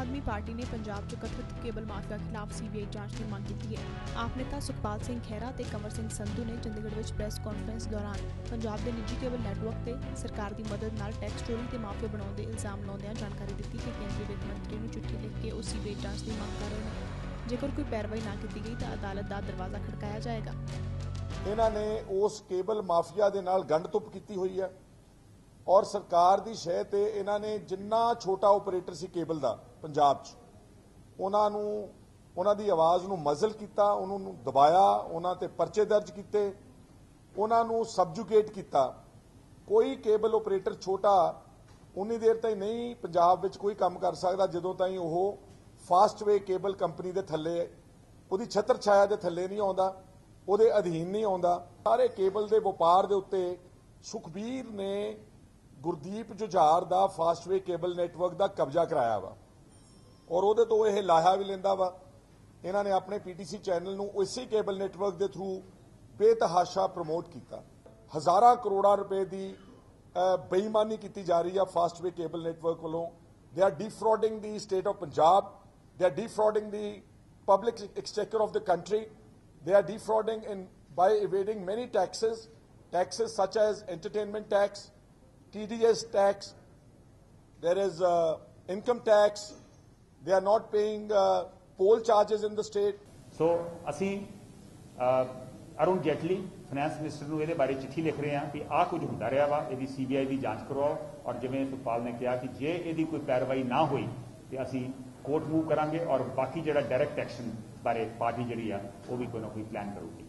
ਆਦਮੀ party ਨੇ ਪੰਜਾਬ 'ਚ ਕਥਿਤ ਕੇਬਲ ਮਾਫੀਆ ਖਿਲਾਫ ਸੀਬੀਆਈ ਜਾਂਚ ਦੀ ਮੰਗ ਕੀਤੀ ਹੈ। ਆਪ ਨੇਤਾ ਸੁਖਪਾਲ ਸਿੰਘ ਖਹਿਰਾ ਤੇ ਕੰਵਰ ਸਿੰਘ ਸੰਧੂ ਨੇ ਚੰਡੀਗੜ੍ਹ ਵਿੱਚ ਪ੍ਰੈਸ ਕਾਨਫਰੰਸ ਦੌਰਾਨ ਪੰਜਾਬ ਦੇ ਨਿੱਜੀ ਕੇਬਲ ਨੈਟਵਰਕ ਤੇ ਸਰਕਾਰ ਦੀ ਮਦਦ ਨਾਲ ਟੈਕਸ ਚੋਰੀ ਤੇ ਮਾਫੀਆ ਬਣਾਉਣ ਦੇ ਇਲਜ਼ਾਮ ਲਾਉਂਦਿਆਂ ਜਾਣਕਾਰੀ ਦਿੱਤੀ ਕਿ ਕੇਂਦਰੀ ਵਿੱਤ ਮੰਤਰੀ ਨੂੰ ਚਿੱਠੀ ਲਿਖ ਕੇ ਉਹ ਸੀਬੀਆਈ ਜਾਂਚ ਦੀ ਮੰਗ ਕਰ ਰਹੇ ਨੇ। ਜੇਕਰ ਕੋਈ ਪੈਰਵਾਈ ਨਾ ਕੀਤੀ ਗਈ ਤਾਂ ਅਦਾਲਤ ਦਾ ਦਰਵਾਜ਼ਾ ਖੜਕਾਇਆ ਜਾਏਗਾ। ਇਹਨਾਂ ਨੇ ਉਸ ਕੇਬਲ ਮਾਫੀਆ ਦੇ ਨਾਲ ਗੰਢ ਕੀਤੀ ਹੋਈ ਹੈ। ਔਰ ਸਰਕਾਰ ਦੀ ਸ਼ਹਿ ਤੇ ਇਹਨਾਂ ਨੇ ਜਿੰਨਾ ਛੋਟਾ ਆਪਰੇਟਰ ਸੀ ਕੇਬਲ ਦਾ ਪੰਜਾਬ 'ਚ, ਉਹਨਾਂ ਨੂੰ, ਉਹਨਾਂ ਦੀ ਆਵਾਜ਼ ਨੂੰ ਮਜ਼ਲ ਕੀਤਾ, ਉਹਨਾਂ ਨੂੰ ਦਬਾਇਆ, ਉਹਨਾਂ ਤੇ ਪਰਚੇ ਦਰਜ ਕੀਤੇ, ਉਹਨਾਂ ਨੂੰ ਸਬਜੂਗੇਟ ਕੀਤਾ। ਕੋਈ ਕੇਬਲ ਆਪਰੇਟਰ ਛੋਟਾ ਉਨੀ ਦੇਰ ਤਾਈਂ ਨਹੀਂ ਪੰਜਾਬ ਵਿੱਚ ਕੋਈ ਕੰਮ ਕਰ ਸਕਦਾ, ਜਦੋਂ ਤਾਈਂ ਉਹ ਫਾਸਟਵੇ ਕੇਬਲ ਕੰਪਨੀ ਦੇ ਥੱਲੇ, ਉਹਦੀ ਛਤਰ ਛਾਇਆ ਦੇ ਥੱਲੇ ਨਹੀਂ ਆਉਂਦਾ, ਉਹਦੇ ਅਧੀਨ ਨਹੀਂ ਆਉਂਦਾ। ਸਾਰੇ ਕੇਬਲ ਦੇ ਵਪਾਰ ਦੇ ਉੱਤੇ ਸੁਖਬੀਰ ਨੇ ਗੁਰਦੀਪ ਜੁਝਾਰ ਦਾ ਫਾਸਟਵੇ ਕੇਬਲ ਨੈਟਵਰਕ ਦਾ ਕਬਜ਼ਾ ਕਰਾਇਆ ਵਾ। ਔਰ ਉਹਦੇ ਤੋਂ ਇਹ ਲਾਹਾ ਵੀ ਲੈਂਦਾ ਵਾ। ਇਹਨਾਂ ਨੇ ਆਪਣੇ ਪੀਟੀਸੀ ਚੈਨਲ ਨੂੰ ਉਸੇ ਕੇਬਲ ਨੈਟਵਰਕ ਦੇ ਥਰੂ ਬੇਤਹਾਸ਼ਾ ਪ੍ਰਮੋਟ ਕੀਤਾ। ਹਜ਼ਾਰਾਂ ਕਰੋੜਾਂ ਰੁਪਏ ਦੀ ਬੇਈਮਾਨੀ ਕੀਤੀ ਜਾ ਰਹੀ ਆ ਫਾਸਟਵੇ ਕੇਬਲ ਨੈਟਵਰਕ ਵੱਲੋਂ। They are defrauding the state of Punjab they are defrauding the public exchequer of the country. They are defrauding in by evading many taxes, taxes such as entertainment tax, TDS tax. There is uh, income tax. They are not paying uh, poll charges in the state. So ਅਸੀਂ Arun Jaitley finance minister ਨੂੰ ਇਹਦੇ ਬਾਰੇ ਚਿੱਠੀ ਲਿਖ ਰਹੇ ਹਾਂ ਕਿ ਆਹ ਕੁਝ ਹੁੰਦਾ ਰਿਹਾ ਵਾ ਇਹਦੀ ਸੀਬੀਆਈ ਦੀ ਜਾਂਚ ਕਰਵਾਓ ਔਰ ਜਿਵੇਂ ਸੁਖਪਾਲ ਨੇ ਕਿਹਾ ਕਿ ਜੇ ਇਹਦੀ ਕੋਈ ਪੈਰਵਾਈ ਨਾ ਹੋਈ ਤੇ ਅਸੀਂ ਕੋਰਟ ਮੂਵ ਕਰਾਂਗੇ ਔਰ ਬਾਕੀ ਜਿਹੜਾ ਡਾਇਰੈਕਟ ਐਕਸ਼ਨ ਬਾਰੇ ਪਾਰਟੀ ਜਿਹੜੀ ਆ ਉਹ ਵੀ ਕੋਈ ਨਾ ਕੋਈ ਪਲਾਨ ਕਰੂਗੀ